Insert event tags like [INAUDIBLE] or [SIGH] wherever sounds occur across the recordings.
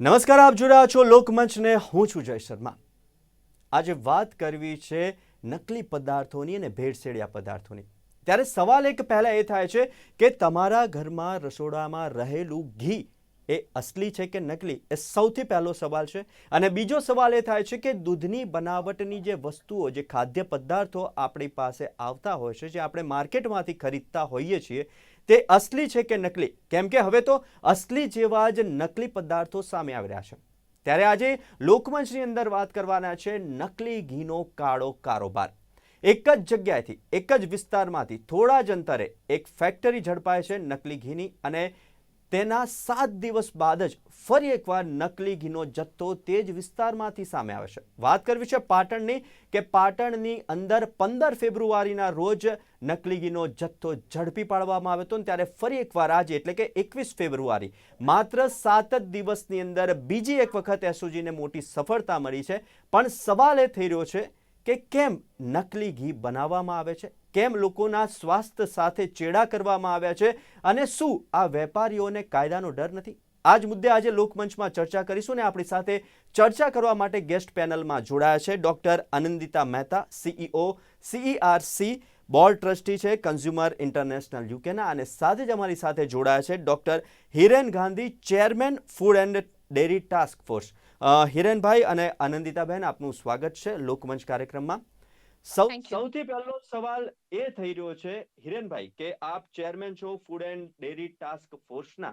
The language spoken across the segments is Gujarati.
નમસ્કાર, આપ જોઈ રહ્યા છો લોકમંચને. હું છું જય શર્મા. આજે વાત કરવી છે નકલી પદાર્થોની અને ભેળસેળિયા પદાર્થોની. ત્યારે સવાલ એક પહેલાં એ થાય છે કે તમારા ઘરમાં રસોડામાં રહેલું ઘી એ અસલી છે કે નકલી, એ સૌથી પહેલો સવાલ છે. અને બીજો સવાલ એ થાય છે કે દૂધની બનાવટની જે વસ્તુઓ, જે ખાદ્ય પદાર્થો આપણી પાસે આવતા હોય છે, જે આપણે માર્કેટમાંથી ખરીદતા હોઈએ છીએ, તે અસલી છે કે નકલી? કેમ કે હવે તો અસલી જેવા જ નકલી પદાર્થો સામે આવી રહ્યા છે. ત્યારે આજે લોકમંચની અંદર વાત કરવાના છે નકલી ઘીનો કાળો કારોબાર. એક જ જગ્યાએથી, એક જ વિસ્તારમાંથી થોડા જ અંતરે એક ફેક્ટરી ઝડપાય છે નકલી ઘીની અને તેના સાત દિવસ બાદ જ ફરી એકવાર નકલી ઘીનો જથ્થો તે જ વિસ્તારમાંથી સામે આવે છે. વાત કરવી છે પાટણની કે પાટણની અંદર પંદર ફેબ્રુઆરીના રોજ નકલી ઘીનો જથ્થો ઝડપી પાડવામાં આવ્યો હતો ત્યારે ફરી એકવાર આજે એટલે કે એકવીસ ફેબ્રુઆરી, માત્ર સાત જ દિવસની અંદર બીજી એક વખત એસઓજીને મોટી સફળતા મળી છે. પણ સવાલ એ થઈ રહ્યો છે કે કેમ નકલી ઘી બનાવવામાં આવે છે? કેમ લોકોના સ્વાસ્થ્ય સાથે ચેડા કરવામાં આવ્યા છે? અને શું આ વેપારીઓને કાયદાનો ડર નથી? આ જ મુદ્દે આજે લોકમંચમાં ચર્ચા કરીશું ને આપણી સાથે ચર્ચા કરવા માટે ગેસ્ટ પેનલમાં જોડાયા છે doctor Anandita Mehta CEO CERC board trustee છે કન્ઝ્યુમર ઇન્ટરનેશનલ યુકેના અને સાથે જ અમારી સાથે જોડાયા છે doctor Hiren Gandhi, chairman food and dairy task force. હિરેનભાઈ અને આનંદિતાબેન આપનું સ્વાગત છે લોકમંચ કાર્યક્રમમાં. સૌથી પહેલો સવાલ એ થઈ રહ્યો છે હિરેનભાઈ કે આપ ચેરમેન છો ફૂડ એન્ડ ડેરી ટાસ્ક ફોર્સના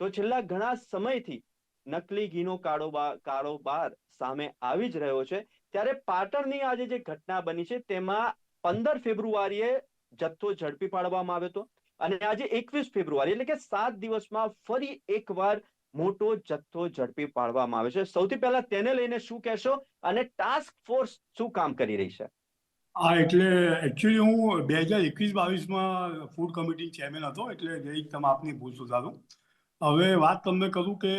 તો છેલ્લા ઘણા સમયથી નકલી ઘીનો કારોબાર સામે આવી જ રહ્યો છે ત્યારે પાટણની આજે જે ઘટના બની છે તેમાં પંદર ફેબ્રુઆરીએ જથ્થો ઝડપી પાડવામાં આવ્યો હતો અને આજે એકવીસ ફેબ્રુઆરી એટલે કે સાત દિવસમાં ફરી એકવાર મોટો જથ્થો ઝડપી પાડવામાં આવે છે. સૌથી પહેલા તેને લઈને શું કહેશો અને ટાસ્ક ફોર્સ શું કામ કરી રહી છે? હા, એટલે એકચ્યુઅલી હું બે હજાર એકવીસ બાવીસમાં ફૂડ કમિટી ચેરમેન હતો, એટલે જરીક તમે આપની ભૂલ સુધારું. હવે વાત તમને કરું કે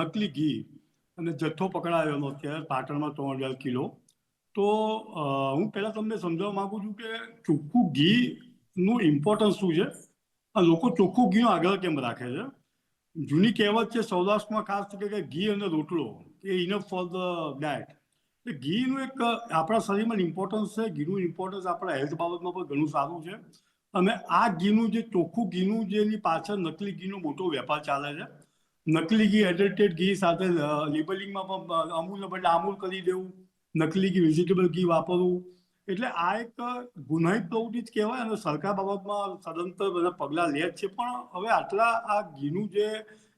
નકલી ઘી અને જથ્થો પકડાયેલો અત્યારે પાટણમાં ત્રણ હજાર કિલો. તો હું પહેલાં તમને સમજાવવા માંગુ છું કે ચોખ્ખું ઘીનું ઇમ્પોર્ટન્સ શું છે? આ લોકો ચોખ્ખું ઘીનો આગળ કેમ રાખે છે? જૂની કહેવત છે, સૌરાષ્ટ્રમાં ખાસ કે ઘી અને રોટલો. એ ઇનફ ફોર ધ ડાયટ એટલે ઘીનું એક, આપણા શરીરમાં ઇમ્પોર્ટન્સ છે, ઘીનું ઇમ્પોર્ટન્સ આપણા હેલ્થ બાબતમાં પણ ઘણું સારું છે. અને આ ઘીનું જે ચોખ્ખું ઘીનું જે એની પાછળ નકલી ઘીનો મોટો વેપાર ચાલે છે. નકલી ઘી એડિટેડ ઘી સાથે લેબલિંગમાં પણ અમૂલ બદલે અમૂલ કરી દેવું. નકલી ઘી વેજીટેબલ ઘી વાપરવું. એટલે આ એક ગુનાહિત પ્રવૃત્તિ જ કહેવાય અને સરકાર બાબતમાં સદંતર બધા પગલાં લે જ છે. પણ હવે આટલા આ ઘીનું જે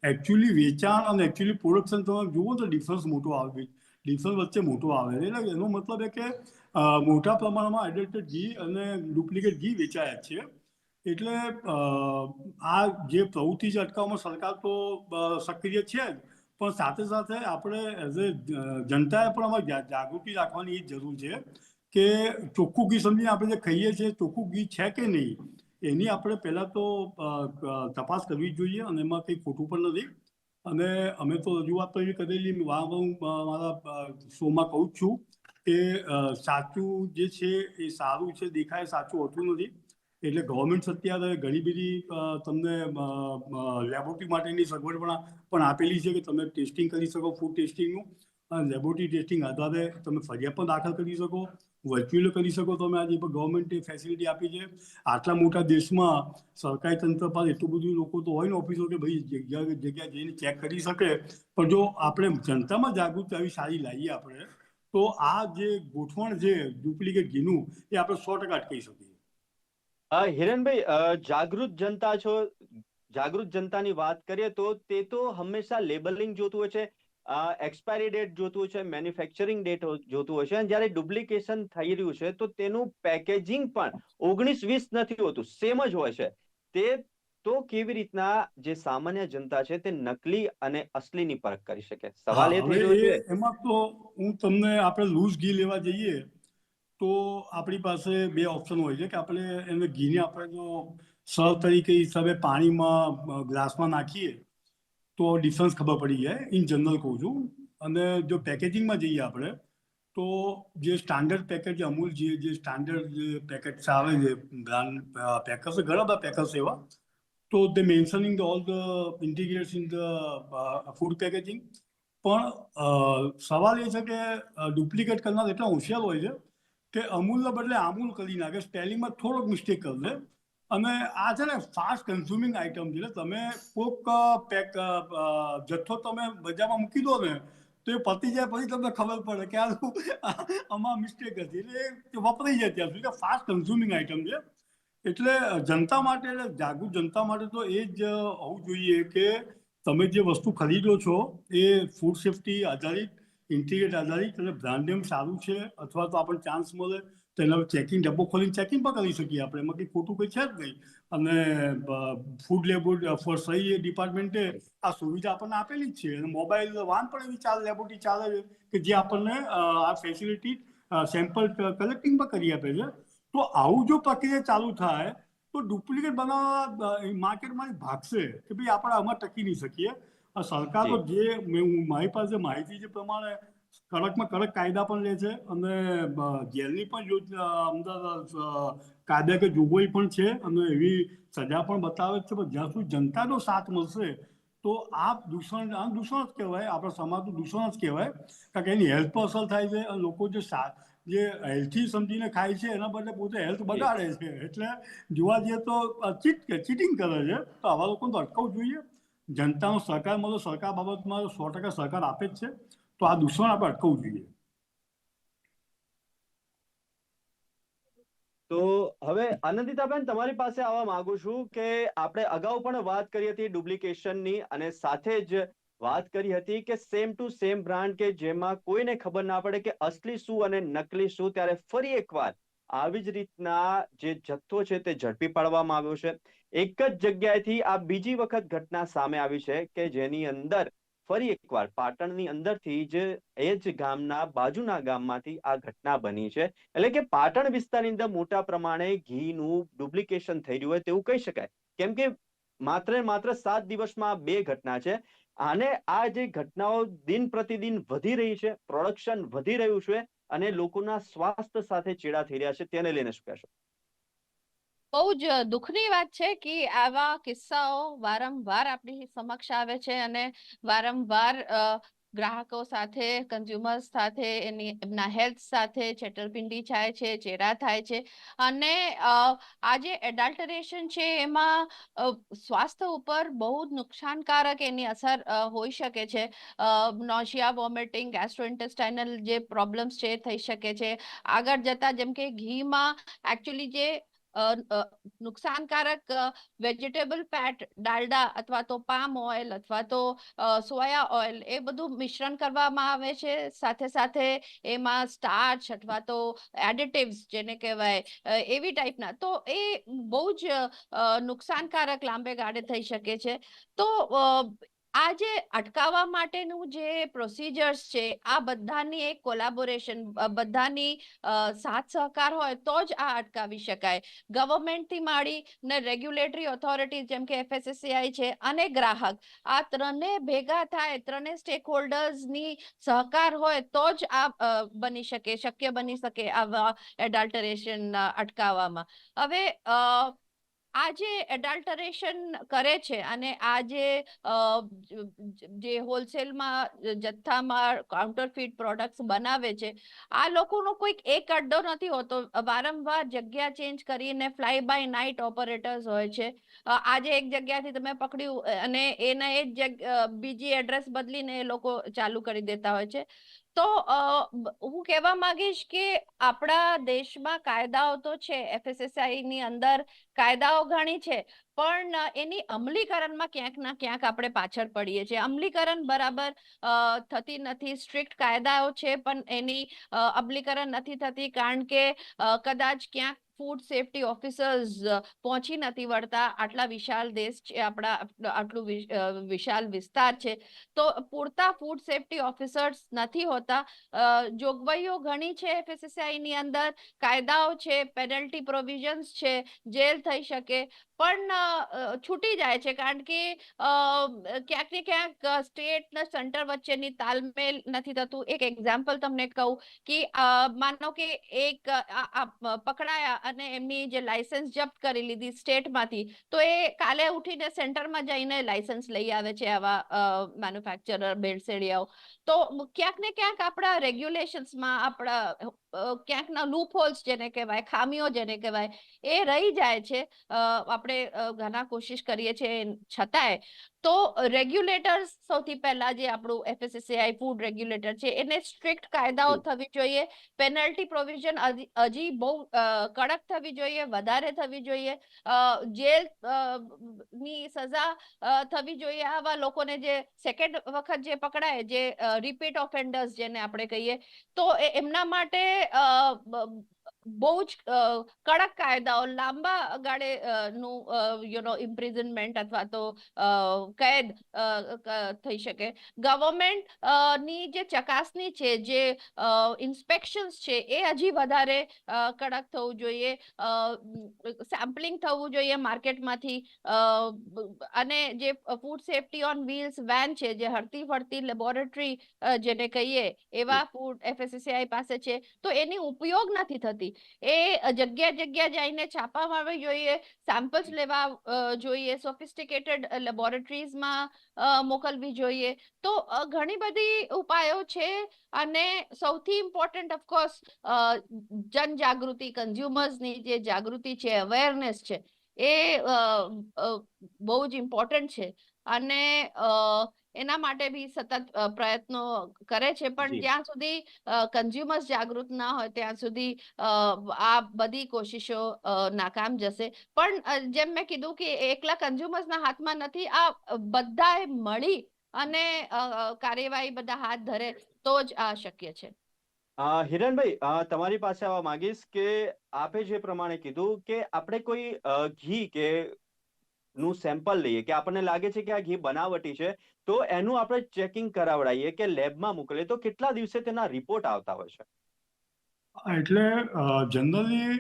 એકચ્યુઅલી વેચાણ અને એકચ્યુઅલી પ્રોડક્શન તમે જુઓ તો ડિફરન્સ મોટો આવે ડિફરન્સ વચ્ચે મોટો આવે એટલે એનો મતલબ એ કે મોટા પ્રમાણમાં એડિટેડ ઘી અને ડુપ્લિકેટ ઘી વેચાય જ છે. એટલે આ જે પ્રવૃત્તિ છે અટકાવવામાં સરકાર તો સક્રિય છે જ. પણ સાથે સાથે આપણે એઝ એ જનતાએ પણ અમારે જાગૃતિ રાખવાની એ જ જરૂર છે. કે ચોખ્ખું ઘી સમજીને આપણે જે ખાઈએ છીએ, ચોખ્ખું ઘી છે કે નહીં, એની આપણે પહેલાં તો તપાસ કરવી જોઈએ અને એમાં કંઈ ખોટું પણ નથી. અને અમે તો રજૂઆત એવી કરેલી વારંવાર હું મારા શોમાં કહું જ છું કે સાચું જે છે એ સારું છે, દેખાય, સાચું હોતું નથી. એટલે ગવર્મેન્ટ અત્યારે ઘણી બધી તમને લેબોરેટરી માટેની સગવડ પણ પણ આપેલી છે કે તમે ટેસ્ટિંગ કરી શકો ફૂડ ટેસ્ટિંગનું અને લેબોરેટરી ટેસ્ટિંગ આધારે તમે ફરિયાદ પણ દાખલ કરી શકો. વર્ચ્યુઅલ કરી શકો તમે આજે પણ ગવર્મેન્ટે ફેસિલિટી આપી છે. આટલા મોટા દેશમાં સરકારી તંત્ર પાસે એટલું બધું લોકો તો હોય ને ઓફિસો કે ભાઈ જગ્યા જગ્યા જઈને ચેક કરી શકે. પણ જો આપણે જનતામાં જાગૃતિ આવી સારી લાવીએ આપણે, તો આ જે ગોઠવણ છે ડુપ્લિકેટ ઘીનું, એ આપણે સો ટકા અટકાવી શકીએ. હિરણભાઈ જાગૃત જનતા છો, જાગૃત જનતાની વાત કરીએ તો તે તો હંમેશા લેબલિંગ જોતું હોય છે. એક્સપાયરી ડેટ જોતું છે મેન્યુફેક્ચરિંગ ડેટ જોતું છે અને જ્યારે ડુપ્લિકેશન થઈ રહ્યું છે તો તેનું પેકેજિંગ પણ ઓગણીસ વીસ નથી હોતું સેમ જ હોય છે. તે તો કેવી રીતના જે સામાન્ય જનતા છે તે નકલી અને અસલીની પરખ કરી શકે? સવાલ એ થઈ છે. એમાં તો હું તમને આપણે લૂઝ ઘી લેવા જઈએ તો આપણી પાસે બે ઓપ્શન હોય છે કે આપણે એને ઘીને આપણે જો સર્વ તરીકે હિસાબે પાણીમાં ગ્લાસમાં નાખીએ તો ડિફરન્સ ખબર પડી જાય ઇન જનરલ કહું છું. અને જો પેકેજિંગમાં જઈએ આપણે, તો જે સ્ટાન્ડર્ડ પેકેજ અમૂલ જે જે સ્ટાન્ડર્ડ જે પેકેટ્સ આવે છે બ્રાન્ડ પેકર્સ ઘણા બધા પેકર્સ એવા, તો they mentioning the all the ingredients in the food packaging પણ સવાલ એ છે કે ડુપ્લિકેટ કરનાર એટલા હોશિયાર હોય છે કે અમૂલના બદલે આમૂલ કરી નાખે સ્પેલિંગમાં થોડોક મિસ્ટેક કરી દે અને આ છે ને ફાસ્ટ કન્ઝ્યુમિંગ આઇટમ છે. તમે કોક પેક જથ્થો તમે બજારમાં મૂકી દો ને, તો એ પતી જાય પછી તમને ખબર પડે કે આ આમાં મિસ્ટેક હતી એટલે વપરાઈ જાય ત્યાં સુધી. ફાસ્ટ કન્ઝ્યુમિંગ આઇટમ છે. એટલે જનતા માટે જાગૃત જનતા માટે તો એ જ હોવું જોઈએ કે તમે જે વસ્તુ ખરીદો છો, એ ફૂડ સેફટી આધારિત ઇન્ટિગ્રેટ આધારિત અને બ્રાન્ડ નેમ સારું છે, અથવા તો આપણને ચાન્સ મળે તો એના ચેકિંગ ડબ્બો ખોલીને ચેકિંગ પણ કરી શકીએ આપણે. એમાં કંઈ ખોટું કંઈ છે જ નહીં. અને ફૂડ લેબોર ફોર સહી ડિપાર્ટમેન્ટે આ સુવિધા આપણને આપેલી જ છે. અને મોબાઈલ વાન પણ એવી ચાલે લેબોરેટરી ચાલે છે કે જે આપણને આ ફેસિલિટી સેમ્પલ કલેક્ટિંગ પણ કરી આપે છે. તો આવું જો પ્રક્રિયા ચાલુ થાય તો ડુપ્લિકેટ બનાવવા માર્કેટમાં ભાગશે કે ભાઈ આપણે આમાં ટકી નહીં શકીએ. સરકાર તો જે. હું- મારી પાસે માહિતી જે પ્રમાણે કડકમાં કડક કાયદા પણ લે છે અને જેલની પણ અંદર કે કાયદાકીય જોગવાઈ પણ છે અને એવી સજા પણ બતાવે છે. પણ જ્યાં સુધી જનતાનો સાથ મળશે તો આ દૂષણ આ દૂષણ જ કહેવાય, આપણા સમાજનું દૂષણ જ કહેવાય. કારણ કે એની હેલ્થ પર અસર થાય છે અને લોકો જે જે હેલ્થી સમજીને ખાય છે એના બદલે પોતે હેલ્થ બગાડે છે. એટલે જોવા જઈએ તો ચીટ ચીટિંગ કરે છે, તો આવા લોકોને તો અટકાવવું જોઈએ. જનતાનો સહકાર મળે, સરકાર બાબતમાં સો ટકા સહકાર આપે જ છે. તો આ દૂષણ આપણે અટકવું જોઈએ તો હવે આનંદિતાબેન, તમારી પાસે આવવા માંગુ છું કે આપણે અગાઉ પણ વાત કરી હતી ડુપ્લિકેશનની અને સાથે જ વાત કરી હતી કે સેમ ટુ સેમ બ્રાન્ડ કે જેમાં કોઈને ખબર ના પડે કે અસલી શું અને નકલી શું ત્યારે ફરી એકવાર આવી જ રીતના જે જથ્થો છે તે ઝડપી પાડવામાં આવ્યો છે. એક જ જગ્યાએથી આ બીજી વખત ઘટના સામે આવી છે કે જેની અંદર ફરી એકવાર પાટણની અંદરથી જ એ જ ગામના બાજુના ગામમાંથી આ ઘટના બની છે. એટલે કે પાટણ વિસ્તારની અંદર મોટા પ્રમાણે ઘીનું ડુપ્લિકેશન થઈ રહ્યું હોય તેવું કહી શકાય. કેમ કે માત્ર માત્ર સાત દિવસમાં બે ઘટના છે. અને આ જે ઘટનાઓ દિન પ્રતિદિન વધી રહી છે પ્રોડક્શન વધી રહ્યું છે અને લોકોના સ્વાસ્થ્ય સાથે ચેડા થઈ રહ્યા છે તેને લઈને શું કહેશો? બહુ જ દુઃખની વાત છે કે આવા કિસ્સાઓ વારંવાર આપણી સમક્ષ આવે છે અને વારંવાર ગ્રાહકો સાથે કન્ઝ્યુમર્સ સાથે, એની, એમના હેલ્થ સાથે છેતરપિંડી થાય છે ચેરા થાય છે અને આ જે એડલ્ટરેશન છે એમાં સ્વાસ્થ્ય ઉપર બહુ જ નુકસાનકારક એની અસર હોઈ શકે છે. નોશિયા વોમિટિંગ ગેસ્ટ્રોઇન્ટેસ્ટાઇનલ જે પ્રોબ્લેમ્સ છે થઈ શકે છે. આગળ જતા જેમ કે ઘીમાં એકચ્યુઅલી જે નુકસાનકારક વેજીટેબલ ફેટ ડાલડા અથવા તો પામ ઓઇલ અથવા તો સોયા ઓઇલ એ બધું મિશ્રણ કરવામાં આવે છે. સાથે સાથે એમાં સ્ટાર્ચ અથવા તો એડિટિવ્સ જેને કહેવાય એવી ટાઈપના તો એ બહુ જ નુકસાનકારક લાંબે ગાળે થઈ શકે છે. તો આ જે અટકાવવા માટેનું જે પ્રોસિજર્સ છે, આ બધાની એક કોલાબોરેશન બધાની સાથ સહકાર હોય તો જ આ અટકાવી શકાય. ગવર્મેન્ટથી માંડી ને રેગ્યુલેટરી ઓથોરિટી જેમ કે એફએસએસસીઆઈ છે અને ગ્રાહક, આ ત્રણે ભેગા થાય, ત્રણે સ્ટેક હોલ્ડર્સની સહકાર હોય તો જ આ બની શકે, શક્ય બની શકે આવા એડલ્ટરેશન અટકાવવામાં. હવે આ જે એડલ્ટરેશન કરે છે અને આ જે જે હોલસેલમાં જથ્થામાં કાઉન્ટરફીટ પ્રોડક્ટ્સ બનાવે છે, આ લોકોનો કોઈક એક અડ્ડો નથી હોતો. વારંવાર જગ્યા ચેન્જ કરીને ફ્લાય બાય નાઇટ ઓપરેટર્સ હોય છે. આજે એક જગ્યાથી તમે પકડ્યું, અને એના એ જ બીજી એડ્રેસ બદલીને એ લોકો ચાલુ કરી દેતા હોય છે. તો હું કહેવા માંગીશ કે આપણા દેશમાં કાયદાઓ તો છે એફએસએસઆઈ ની અંદર કાયદાઓ ઘણી છે પણ એની અમલીકરણમાં ક્યાંક ના ક્યાંક આપણે પાછળ પડીએ છીએ. અમલીકરણ બરાબર થતી નથી. સ્ટ્રિક્ટ કાયદાઓ છે, પણ એની અમલીકરણ નથી થતી કારણ કે કદાચ ક્યાંક ફૂડ સેફ્ટી ઓફિસર્સ પહોંચી નથી વળતા. આટલા વિશાળ દેશ છે, આપણા આટલું- વિશાલ વિસ્તાર છે. તો પૂરતા ફૂડ સેફ્ટી ઓફિસર્સ નથી હોતા. જોગવાઈઓ ઘણી છે એફએસએસઆઈ ની અંદર. કાયદાઓ છે, પેનલ્ટી પ્રોવિઝન્સ છે, જેલ થઈ શકે. પણ છૂટી જાય છે. કારણ કે ક્યાંક ને ક્યાંક સ્ટેટ ને સેન્ટર વચ્ચેની તાલમેલ નથી થતું. એક એક્ઝામ્પલ તમને કહું કે માનો કે એક પકડાયા અને એમની જે લાયસન્સ જપ્ત કરી લીધી સ્ટેટમાંથી, તો એ કાલે ઉઠીને સેન્ટરમાં જઈને લાયસન્સ લઈ આવે છે આવા મેન્યુફેક્ચરર ભેળસેળિયાઓ તો ક્યાંક ને ક્યાંક આપણા રેગ્યુલેશન્સમાં આપણા ક્યાંકના લૂપ હોલ્સ જેને કહેવાય, ખામીઓ જેને કહેવાય, એ રહી જાય છે. આપણે ઘણા કોશિશ કરીએ છીએ. છતાંય તો રેગ્યુલેટર્સ સૌથી પહેલા જે આપણું એફએસસીઆઈ ફૂડ રેગ્યુલેટર છે એને સ્ટ્રિક્ટ કાયદાઓ થવી જોઈએ. પેનલ્ટી પ્રોવિઝન હજી બહુ કડક થવી જોઈએ વધારે થવી જોઈએ. જેલની સજા થવી જોઈએ. આવા લોકોને જે સેકન્ડ વખત જે પકડાય જે રિપીટ ઓફેન્ડર્સ જેને આપણે કહીએ તો એ- એમના માટે બહુ જ કડક કાયદાઓ લાંબા ગાળે નું યુ નો ઇમ્પ્રિઝનમેન્ટ અથવા તો કેદ થઈ શકે. ગવર્મેન્ટની જે ચકાસણી છે જે ઇન્સ્પેક્શન્સ છે એ હજી વધારે કડક થવું જોઈએ. સેમ્પલિંગ થવું જોઈએ માર્કેટમાંથી. અને જે food safety on wheels van છે જે હરતી ફરતી લેબોરેટરી જેને કહીએ એવા ફૂડ એફએસસીઆઈ પાસે છે તો એની ઉપયોગ નથી થતી. એ જગ્યા જગ્યા જઈને છાપા મારવી જોઈએ સેમ્પલ્સ લેવા જોઈએ સોફિસ્ટિકેટેડ લેબોરેટરીઝમાં મોકલવી જોઈએ. તો ઘણી બધી ઉપાયો છે અને સૌથી ઇમ્પોર્ટન્ટ ઓફકોર્સ જનજાગૃતિ કન્ઝ્યુમર્સની જે જાગૃતિ છે અવેરનેસ છે એ બહુ જ ઇમ્પોર્ટન્ટ છે. અને અ, એના માટે બી સતત પ્રયત્નો કરે છે. પણ. જ્યાં સુધી કન્ઝ્યુમર્સ જાગૃત ના હોય ત્યાં સુધી આ બધી કોશિશો નાકામ જશે. પણ જેમ મેં કીધું કે એકલા કન્ઝ્યુમર્સના હાથમાં નથી આ બધાએ મળી અને કાર્યવાહી બધા હાથ ધરે તો જ આ શક્ય છે. હિરણભાઈ તમારી પાસે આવવા માંગીશ કે આપે જે પ્રમાણે કીધું કે આપણે કોઈ ઘી કે નું સેમ્પલ લઈએ કે આપણને લાગે છે કે આ ઘી બનાવટી છે તો એનું આપણે ચેકિંગ કરાવડાવીએ કે લેબમાં મોકલીએ તો કેટલા દિવસે તેના રિપોર્ટ આવતા હોય છે? એટલે જનરલી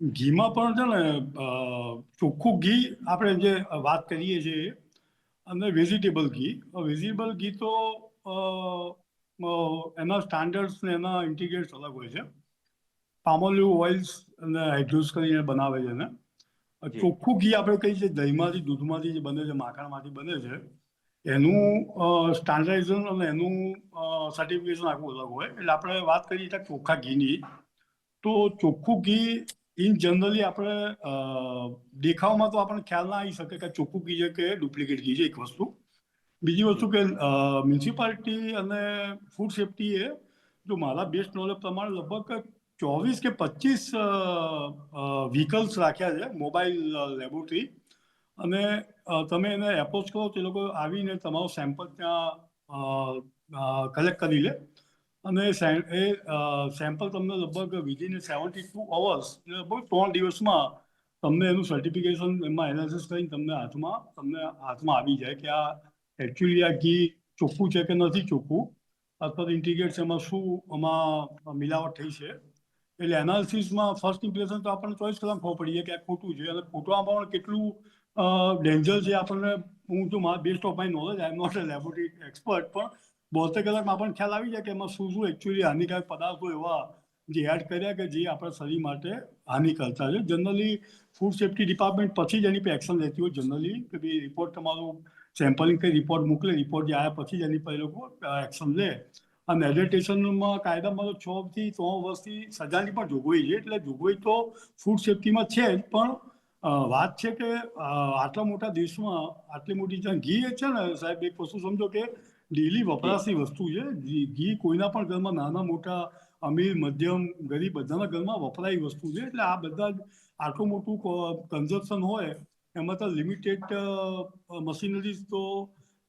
ઘીમાં પણ છે ને ચોખ્ખું ઘી આપણે જે વાત કરીએ છીએ અને વેજીટેબલ ઘી. વેજીટેબલ ઘી તો એના સ્ટાન્ડર્ડ્સ ને એના ઇન્ટિગ્રેટ્સ અલગ હોય છે. પામોલિવ ઓઇલ્સ અને હાઇડ્રોસ કરીને બનાવે છે ને ચોખ્ખું ઘી આપણે કહીએ છીએ દહીંમાંથી દૂધમાંથી જે બને છે માખણમાંથી બને છે એનું સ્ટાન્ડર્ડાઇઝેશન અને એનું સર્ટિફિકેશન આખું અલગ હોય. એટલે આપણે વાત કરીએ ત્યાં ચોખ્ખા ઘીની. તો ચોખ્ખું ઘી ઇન જનરલી આપણે દેખાવમાં તો આપણને ખ્યાલ ના આવી શકે કે ચોખ્ખું ઘી છે કે ડુપ્લિકેટ ઘી છે, એક વસ્તુ. બીજી વસ્તુ કે મ્યુનિસિપાલિટી અને ફૂડ સેફ્ટીએ જો મારા બેસ્ટ નોલેજ પ્રમાણે લગભગ ચોવીસ કે પચીસ વ્હીકલ્સ રાખ્યા છે મોબાઈલ લેબોરેટરી અને તમે એને એપ્રોચ કરો તો લોકો આવીને તમારું સેમ્પલ ત્યાં કલેક્ટ કરી લે. અને એ સેમ્પલ તમને લગભગ વિધિન સેવન્ટી ટુ અવર્સ લગભગ ત્રણ દિવસમાં તમને એનું સર્ટિફિકેશન એમાં એનાલિસિસ કરીને તમને હાથમાં તમને હાથમાં આવી જાય કે આ એકચ્યુઅલી આ ઘી ચોખ્ખું છે કે નથી ચોખ્ખું, અથવા ઇન્ટિગ્રેટ્સ એમાં શું આમાં મિલાવટ થઈ છે. એટલે એનાલિસિસમાં ફર્સ્ટ ઇમ્પ્રેશન તો આપણને ચોઈસ કલાક ખબર પડી જાય કે આ ખોટું છે, અને ખોટામાં પણ કેટલું ડેન્જર છે આપણને હું તો મારા best of my knowledge I am not a laboratory expert પણ બોતેર કલાકમાં આપણને ખ્યાલ આવી જાય કે એમાં શું શું એકચ્યુઅલી હાનિકારક પદાર્થો એવા જે એડ કર્યા કે જે આપણા શરીર માટે હાનિ કરતા છે. જનરલી ફૂડ સેફ્ટી ડિપાર્ટમેન્ટ પછી જ એની પર એક્શન લેતી હોય જનરલી કે ભાઈ રિપોર્ટ તમારું સેમ્પલિંગ કરી રિપોર્ટ મોકલે રિપોર્ટ જે આવ્યા પછી જ એની પર એ લોકો એક્શન લે. અને એડલ્ટેશનમાં કાયદામાં તો છ થી ત્રણ વર્ષથી સજાની પણ જોગવાઈ છે, એટલે જોગવાઈ તો ફૂડ સેફ્ટીમાં છે જ, પણ વાત છે કે આટલા મોટા દેશમાં આટલી મોટી જ્યાં ઘી છે ને સાહેબ એક વસ્તુ સમજો કે ડેલી વપરાશની વસ્તુ છે. ઘી ઘી કોઈના પણ ઘરમાં નાના મોટા અમીર મધ્યમ ગરીબ બધાના ઘરમાં વપરાય વસ્તુ છે. એટલે આ બધા જ આટલું મોટું કન્ઝપ્શન હોય એમાં તો લિમિટેડ મશીનરીઝ તો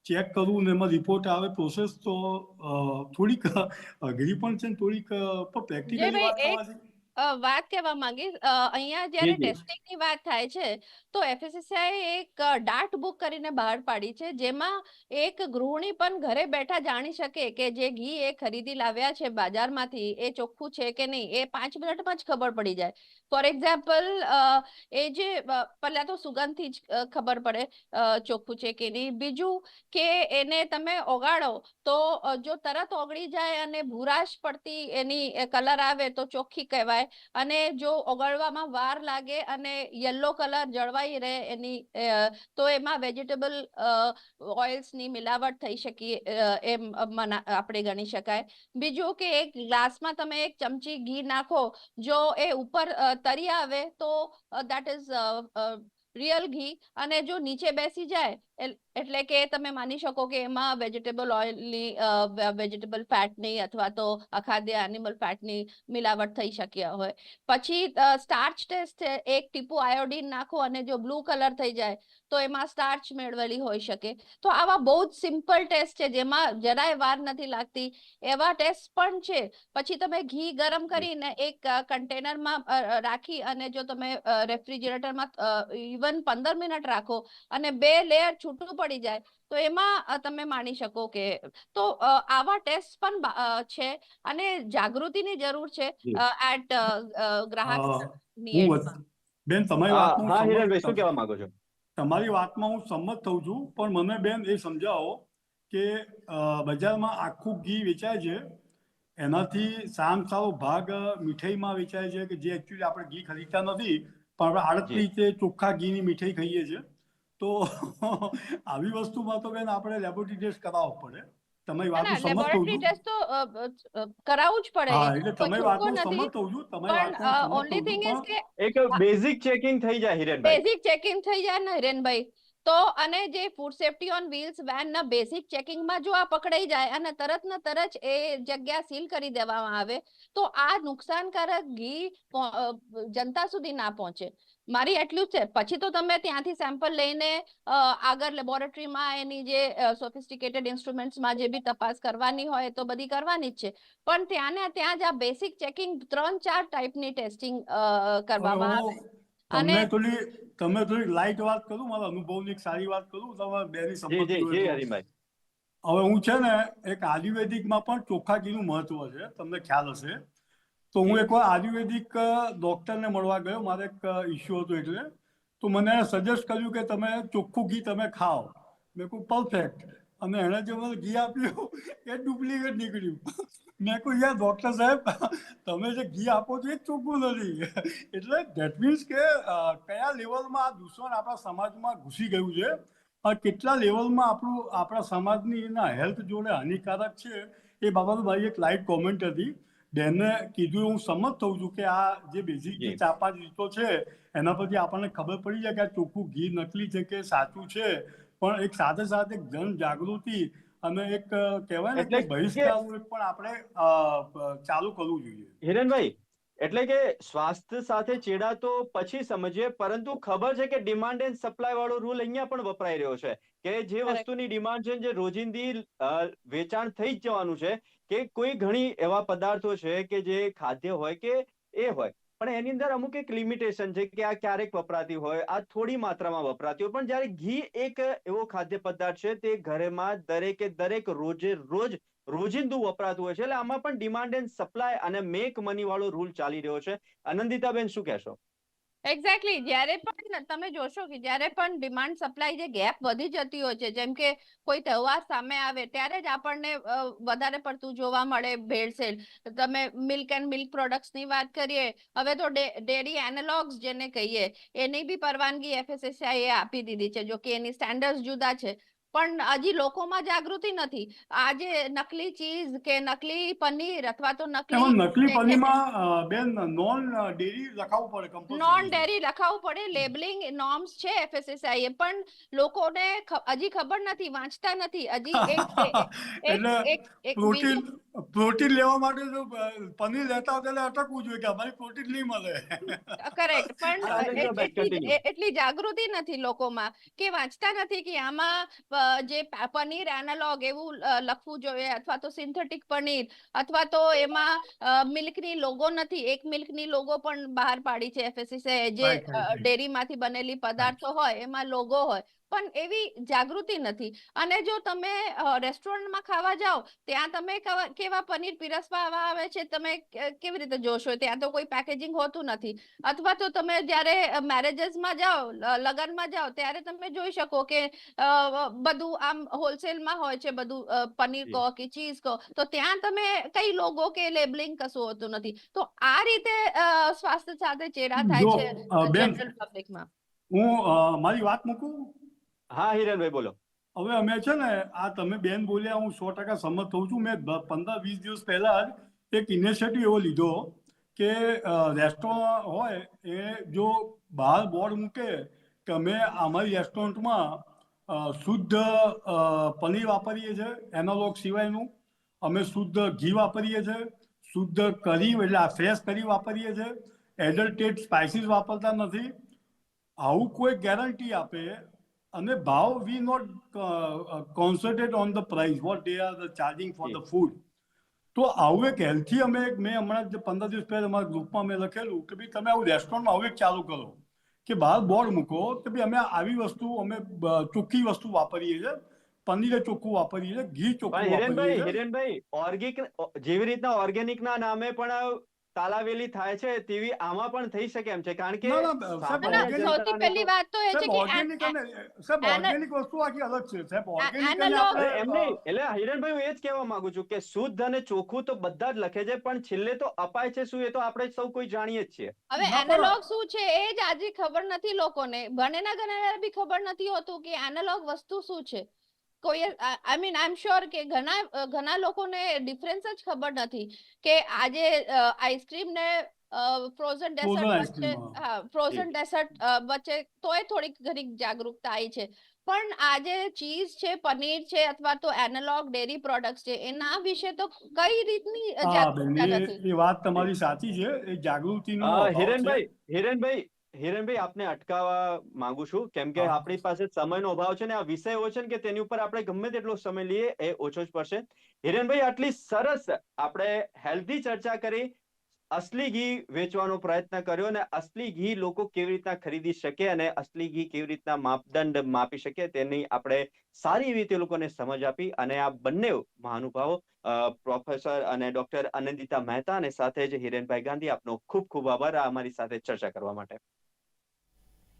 ચેક કરવું ને એમાં રિપોર્ટ આવે પ્રોસેસ તો થોડીક અઘરી પણ છે ને થોડીક પણ પ્રેક્ટિકલી વાત વાત કહેવા માંગીશ. અ, અહીંયા જ્યારે. ટેસ્ટિંગની વાત થાય છે તો એફએસએસઆઈ એક ડાટ બુક કરીને બહાર પાડી છે જેમાં એક ગૃહિણી પણ ઘરે બેઠા જાણી શકે કે જે ઘી એ ખરીદી લાવ્યા છે બજારમાંથી એ ચોખ્ખું છે કે નહીં એ પાંચ મિનિટમાં જ ખબર પડી જાય. ફોર એક્ઝામ્પલ એ જે પહેલા તો સુગંધથી જ ખબર પડે ચોખ્ખું છે કે નહીં. બીજું કે એને તમે ઓગાળો તો જો તરત ઓગળી જાય અને ભૂરાશ પડતી એની કલર આવે તો ચોખ્ખી કહેવાય. અને જો ઓગળવામાં વાર લાગે અને યલો કલર જળવાઈ રહે એની તો એમાં વેજીટેબલ ઓઇલ્સની મિલાવટ થઈ શકી એમ મના, આપણે ગણી શકાય. બીજું કે એક ગ્લાસમાં તમે એક ચમચી ઘી નાખો, જો એ ઉપર તરી આવે તો દેટ ઇઝ રિયલ ઘી અને જો નીચે બેસી જાય એટલે કે તમે માની શકો કે એમાં વેજીટેબલ ઓઇલની વેજીટેબલ ફેટની અથવા તો અખાદ્ય એનિમલ ફેટની મિલાવટ થઈ શક્ય હોય. પછી સ્ટાર્ચ ટેસ્ટ છે એક ટીપુ આયોડીન નાખો અને જો બ્લુ કલર થઈ જાય તો એમાં સ્ટાર્ચ મેળવેલી હોઈ શકે. તો આવા બહુ જ સિમ્પલ ટેસ્ટ છે જેમાં જરાય વાર નથી લાગતી. એવા ટેસ્ટ પણ છે. પછી તમે ઘી ગરમ કરીને એક કન્ટેનરમાં રાખી અને જો તમે રેફ્રિજરેટરમાં ઇવન પંદર મિનિટ રાખો અને બે લેયર છૂટું પડી જાય તો એમાં તમે માની શકો કે તો આવા ટેસ્ટ પણ છે અને જાગૃતિની જરૂર છે એટ ગ્રાહક બેન તમારી વાત વાતમાં હું હા શું કહેવા માંગો છો? તમારી વાતમાં હું સંમત થઉં છું પણ મને બેન એ સમજાવો કે બજારમાં આખું ઘી વેચાય છે એનાથી સામ સારો ભાગ મીઠાઈમાં વેચાય છે કે જે એકચ્યુઅલી આપણે ઘી ખરીદતા નથી પણ આપણે આડત રીતે ચોખ્ખા ઘીની મીઠાઈ ખાઈએ છીએ. તો [LAUGHS] આવી વસ્તુમાં તો બેન આપણે લેબોરેટરી ટેસ્ટ કરાવવો પડે. તમે વાત લેબોરેટરી ટેસ્ટ તો કરાવવું જ પડે. હા એટલે તમે વાત સંમત છું તમારી વાત ઓનલી થિંગ ઇઝ કે એક બેઝિક ચેકિંગ થઈ જાય હિરેનભાઈ. બેઝિક ચેકિંગ થઈ જાય ને હિરેનભાઈ. તો અને જે food safety on wheels van ના બેઝિક ચેકિંગમાં જો આ પકડાઈ જાય અને તરત ને તરત એ જગ્યા સીલ કરી દેવામાં આવે તો આ નુકસાનકારક ઘી જનતા સુધી ના પહોંચે. મારી એટલું જ છે. પછી તો તમે ત્યાંથી સેમ્પલ લઈને આગળ લેબોરેટરીમાં એની જે સોફિસ્ટિકેટેડ ઇન્સ્ટ્રુમેન્ટ્સમાં જે બી તપાસ કરવાની હોય તો બધી કરવાની જ છે. પણ ત્યાં ને ત્યાં જ આ બેસિક ચેકિંગ ત્રણ ચાર ટાઈપની ટેસ્ટિંગ કરવામાં આવે. અને- થોડી તમે થોડી લાઈટ વાત કરું મારા અનુભવની એક સારી વાત કરું તમારે બેની જી સંમતિ જી હોય જી તો. હરીભાઈ. હવે હું છે ને એક આયુર્વેદિકમાં પણ ચોખ્ખા ઘીનું મહત્વ છે. તમને ખ્યાલ હશે. તો હું એકવાર આયુર્વેદિક ડૉક્ટરને મળવા ગયો. મારે એક ઇસ્યુ હતો એટલે. તો મને સજેસ્ટ કર્યું કે તમે ચોખ્ખું ઘી તમે ખાઓ. મેં કહું પરફેક્ટ અને એણે જે મને ઘી આપ્યું એ ડુપ્લિકેટ નીકળ્યું. મેં કહું યાર ડૉક્ટર સાહેબ તમે જે ઘી આપો છો એ ચોખ્ખું નથી. એટલે ધેટ મીન્સ કે કયા લેવલમાં આ દૂષણ આપણા સમાજમાં ઘૂસી ગયું છે? આ કેટલા લેવલમાં આપણું આપણા સમાજની એના હેલ્થ જોડે હાનિકારક છે? એ બાબત મારી એક લાઇટ કોમેન્ટ હતી. બેને કીધું હું સંમત થઉં છું કે આ જે બેઝિક જે ચાર પાંચ રીતો છે એના પરથી આપણને ખબર પડી જાય કે આ ચોખ્ખું ઘી નકલી છે કે સાચું છે. પણ એક સાથે સાથે જન જાગૃતિ અને એક કહેવાય ને એટલે કે કે- પણ આપણે ચાલુ કરવું જોઈએ. હિરેનભાઈ એટલે કે સ્વાસ્થ્ય સાથે ચેડા તો પછી સમજીએ પરંતુ ખબર છે કે ડિમાન્ડ એન્ડ સપ્લાય વાળો રૂલ અહીંયા પણ વપરાઈ રહ્યો છે. કે જે વસ્તુની ડિમાન્ડ છે જે રોજિંદી વેચાણ થઈ જ જવાનું છે કે કોઈ ઘણી એવા પદાર્થો છે કે જે ખાદ્ય હોય કે એ હોય. પણ એની અંદર અમુક એક લિમિટેશન છે કે આ ક્યારેક વપરાતી હોય, આ થોડી માત્રામાં વપરાતી હોય. પણ જ્યારે ઘી એક એવો ખાદ્ય પદાર્થ છે, તે ઘરેમાં દરેકે દરેક રોજે રોજ રોજિંદુ વપરાતું હોય છે. એટલે આમાં પણ ડિમાન્ડ એન્ડ સપ્લાય અને મેક મની વાળો રૂલ ચાલી રહ્યો છે. આનંદિતાબેન, શું કહેશો? એક્ઝેક્ટલી જ્યારે પણ તમે જોશો કે જ્યારે પણ ડિમાન્ડ સપ્લાય જે ગેપ વધી જતી હોય છે, જેમ કે કોઈ તહેવાર સામે આવે, ત્યારે જ આપણને વધારે પડતું જોવા મળે ભેળસેળ તમે મિલ્ક એન્ડ મિલ્ક પ્રોડક્ટ્સની વાત કરીએ, હવે તો ડેરી એનાલોગ્સ જેને કહીએ, એની બી પરવાનગી એફએસએસઆઈ એ આપી દીધી છે, જો કે એની સ્ટેન્ડર્ડ્સ જુદા છે. પણ હજી લોકોમાં જાગૃતિ નથી. આજે નકલી ચીઝ કે નકલી પનીર અથવા તો નકલી નકલી પનીરમાં બેન નોન ડેરી લખાવવું પડે. નોન ડેરી લખાવવું પડે. લેબલિંગ નોર્મ્સ છે એફએસએસઆઈ એ પણ લોકોને હજી ખબર નથી વાંચતા નથી. હજી એક એક- [LAUGHS] એક પ્રોટીન પ્રોટીન લેવા માટે જો પનીર લેતા હતા અટકવું જોઈએ કે અમારી પ્રોટીન નહીં મળે. કરેક્ટ પણ એટલી જાગૃતિ નથી લોકોમાં કે વાંચતા નથી કે આમાં જે પનીર એનાલોગ એવું લખવું જોઈએ અથવા તો સિન્થેટિક પનીર અથવા તો એમાં મિલ્કની લોગો નથી. એક મિલ્કની લોગો પણ બહાર પાડી છે એફએસસીએ જે. ડેરીમાંથી બનેલી પદાર્થો હોય એમાં લોગો હોય. પણ એવી જાગૃતિ નથી. અને જો તમે રેસ્ટોરન્ટમાં ખાવા જાઓ ત્યાં તમે કેવા પનીર પીરસવામાં આવે છે તમે કેવી રીતે જોશો? ત્યાં તો કોઈ પેકેજિંગ હોતું નથી. અથવા તો તમે જ્યારે મેરેજીસમાં જાઓ લગનમાં જાઓ ત્યારે તમે જોઈ શકો કે બધું આમ હોલસેલમાં હોય છે બધું પનીર. કહો કે ચીઝ કહો તો ત્યાં તમે કઈ લોગો કે લેબલિંગ કશું હોતું નથી. તો આ રીતે સ્વાસ્થ્ય સાથે ચેડા થાય છે જનરલ પબ્લિકમાં હું મારી વાત મૂકું? હા, હિરેનભાઈ, બોલો. હવે અમે છે ને, આ તમે બેન બોલ્યા, હું સો ટકા સંમત થઉં છું. મેં પંદર વીસ દિવસ પહેલા જ એક ઇનિશિયેટિવ એવો લીધો કે રેસ્ટોરન્ટ હોય એ જો બહાર બોર્ડ મૂકે કે અમે અમારી રેસ્ટોરન્ટમાં શુદ્ધ પનીર વાપરીએ છીએ એનાલોગ સિવાયનું. અમે શુદ્ધ ઘી વાપરીએ છીએ શુદ્ધ કરી એટલે આ ફ્રેશ કરી વાપરીએ છીએ એડલ્ટેડ સ્પાઇસીસ વાપરતા નથી. આવું કોઈ ગેરંટી આપે અને ભાવ we not concentrate on the price what they are the charging for the food તો આવું એક હેલ્થી અમે એક મેં હમણાં જ પંદર દિવસ પહેલા અમારા ગ્રુપમાં મેં લખેલું કે ભાઈ તમે આવું રેસ્ટોરન્ટમાં આવું એક ચાલુ કરો. કે બહાર બોર્ડ મૂકો કે ભાઈ અમે આવી વસ્તુ અમે ચોખ્ખી વસ્તુ વાપરીએ છીએ. પનીર ચોખ્ખું વાપરીએ છીએ ઘી ચોખ્ખું હિરેનભાઈ વાપરીએ છીએ. હિરેનભાઈ ઓર્ગેનિક જેવી રીતના ઓર્ગેનિક ના નામે પણ તાલાવેલી થાય છે તેવી આમાં પણ થઈ શકે એમ છે. કારણ કે સૌથી પહેલી વાત તો એ છે કે ઓર્ગેનિક સાહેબ ઓર્ગેનિક વસ્તુ આખી અલગ છે. સાહેબ ઓર્ગેનિક એમ નહીં. એટલે હિરેનભાઈ હું એ જ કહેવા માંગુ છું કે શુદ્ધ અને ચોખ્ખું તો બધા જ લખે છે પણ છેલ્લે તો અપાય છે શું? એ તો આપણે સૌ કોઈ જાણીએ જ છીએ. હવે એનાલોગ શું છે એ જ આજે ખબર નથી લોકોને. ભણેના ગણેલા બી ખબર નથી હોતું કે એનાલોગ વસ્તુ શું છે. કોઈ I mean I am sure કે ઘણા ઘણા લોકોને ડિફરન્સ જ ખબર નથી કે આજે આઈસ્ક્રીમ ને ફ્રોઝન ડેસર્ટ વચ્ચે હા. ફ્રોઝન ડેસર્ટ વચ્ચે તોય થોડીક ઘણી જાગૃતતા આવી છે. પણ આજે ચીઝ છે પનીર છે અથવા તો એનાલોગ ડેરી પ્રોડક્ટ્સ છે એના વિશે તો કઈ રીતની જાગૃતતા નથી? એ વાત તમારી સાચી છે. એ જાગૃતિનો હિરેનભાઈ હિરેનભાઈ હિરેનભાઈ આપને અટકાવવા માંગુ છું. કેમ કે આપણી પાસે સમયનો અભાવ છે ને આ વિષય એવો છે ને કે તેની ઉપર આપણે ગમે તેટલો સમય લઈએ એ ઓછો જ પડશે. હિરેનભાઈ આટલી સરસ આપણે હેલ્ધી ચર્ચા કરી અસલી ઘી વેચવાનો પ્રયત્ન કર્યો અને અસલી ઘી લોકો કેવી રીતના ખરીદી શકે અને અસલી ઘી કેવી રીતના માપદંડ માપી શકે તેની આપણે સારી એવી તે લોકોને સમજ આપી અને આ બંને મહાનુભાવો પ્રોફેસર અને ડોક્ટર આનંદિતા મહેતા અને સાથે જ હિરેનભાઈ ગાંધી આપનો ખૂબ ખૂબ આભાર અમારી સાથે ચર્ચા કરવા માટે.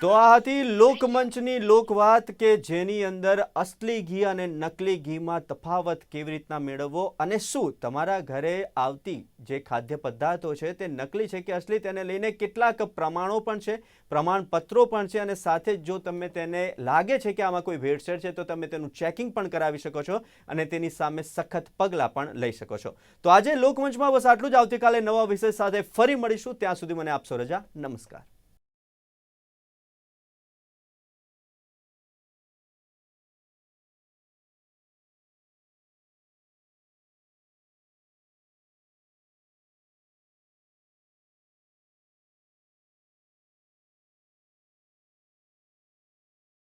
તો આ હતી લોકમંચની લોકવાત કે જેની અંદર અસલી ઘી અને નકલી ઘીમાં તફાવત કેવી રીતના મેળવવો અને શું તમારા ઘરે આવતી જે ખાદ્ય પદાર્થો છે તે નકલી છે કે અસલી તેને લઈને કેટલાક પ્રમાણો પણ છે, પ્રમાણપત્રો પણ છે અને સાથે જ તમે તેને લાગે છે કે આમાં કોઈ ભેળસેળ છે તો તમે તેનું ચેકિંગ પણ કરાવી શકો છો અને તેની સામે સખત પગલાં પણ લઈ શકો છો. તો આજે લોકમંચમાં બસ આટલું જ. આવતીકાલે નવા વિષય સાથે ફરી મળીશું. ત્યાં સુધી મને આપશો રજા. નમસ્કાર.